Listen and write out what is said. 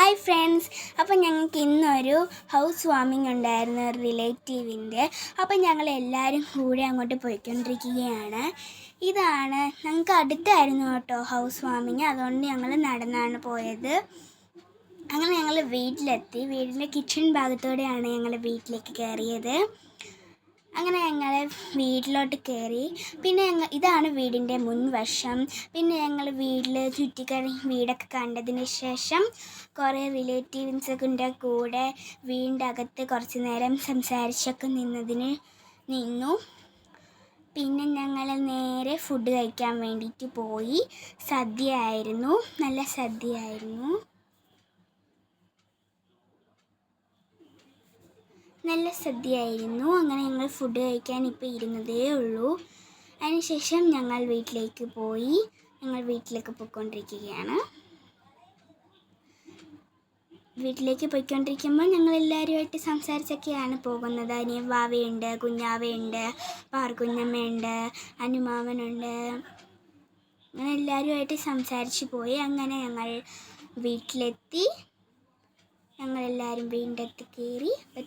Hi friends അപ്പം ഞങ്ങൾക്ക് ഇന്നൊരു ഹൗസ് വാമിംഗ് ഉണ്ടായിരുന്നു ഒരു റിലേറ്റീവിന്റെ അപ്പം ഞങ്ങൾ എല്ലാവരും കൂടെ അങ്ങോട്ട് പോയിക്കൊണ്ടിരിക്കുകയാണ്. ഇതാണ് ഞങ്ങൾക്ക് അടുത്തായിരുന്നു കേട്ടോ ഹൗസ് വാമിങ് അതുകൊണ്ട് ഞങ്ങൾ നടന്നാണ് പോയത്. അങ്ങനെ ഞങ്ങൾ വീട്ടിലെത്തി. വീടിന്റെ കിച്ചൺ ഭാഗത്തോടെയാണ് ഞങ്ങൾ വീട്ടിലേക്ക് കയറിയത്. അങ്ങനെ ഞങ്ങൾ വീട്ടിലോട്ട് കയറി പിന്നെ ഞങ്ങൾ ഇതാണ് വീടിന്റെ മുൻവശം. പിന്നെ ഞങ്ങൾ വീട്ടിൽ ചുറ്റിക്കറി വീടൊക്കെ കണ്ടതിന് ശേഷം കുറേ റിലേറ്റീവ്സിന്റെ കൂടെ വീടിന്റെ അകത്ത് കുറച്ച് നേരം സംസാരിച്ചൊക്കെ നിന്നതിന് നിന്നു. പിന്നെ ഞങ്ങൾ നേരെ ഫുഡ് കഴിക്കാൻ വേണ്ടിയിട്ട് പോയി. സദ്യ ആയിരുന്നു നല്ല സദ്യ ആയിരുന്നു നല്ല സദ്യയായിരുന്നു. അങ്ങനെ ഞങ്ങൾ ഫുഡ് കഴിക്കാൻ ഇപ്പോൾ ഇരുന്നതേ ഉള്ളൂ. അതിനുശേഷം ഞങ്ങൾ വീട്ടിലേക്ക് പോയി. ഞങ്ങൾ വീട്ടിലേക്ക് പോയിക്കൊണ്ടിരിക്കുകയാണ്. വീട്ടിലേക്ക് പോയിക്കൊണ്ടിരിക്കുമ്പോൾ ഞങ്ങൾ എല്ലാവരുമായിട്ട് സംസാരിച്ചൊക്കെയാണ് പോകുന്നത്. അനിയ വാവയുണ്ട് കുഞ്ഞാവയുണ്ട് പാർക്കുഞ്ഞമ്മയുണ്ട് അനുമാവനുണ്ട്. അങ്ങനെ എല്ലാവരുമായിട്ട് സംസാരിച്ച് പോയി. അങ്ങനെ ഞങ്ങൾ വീട്ടിലെത്തി. ഞങ്ങളെല്ലാവരും വീണ്ടെത്തി കയറി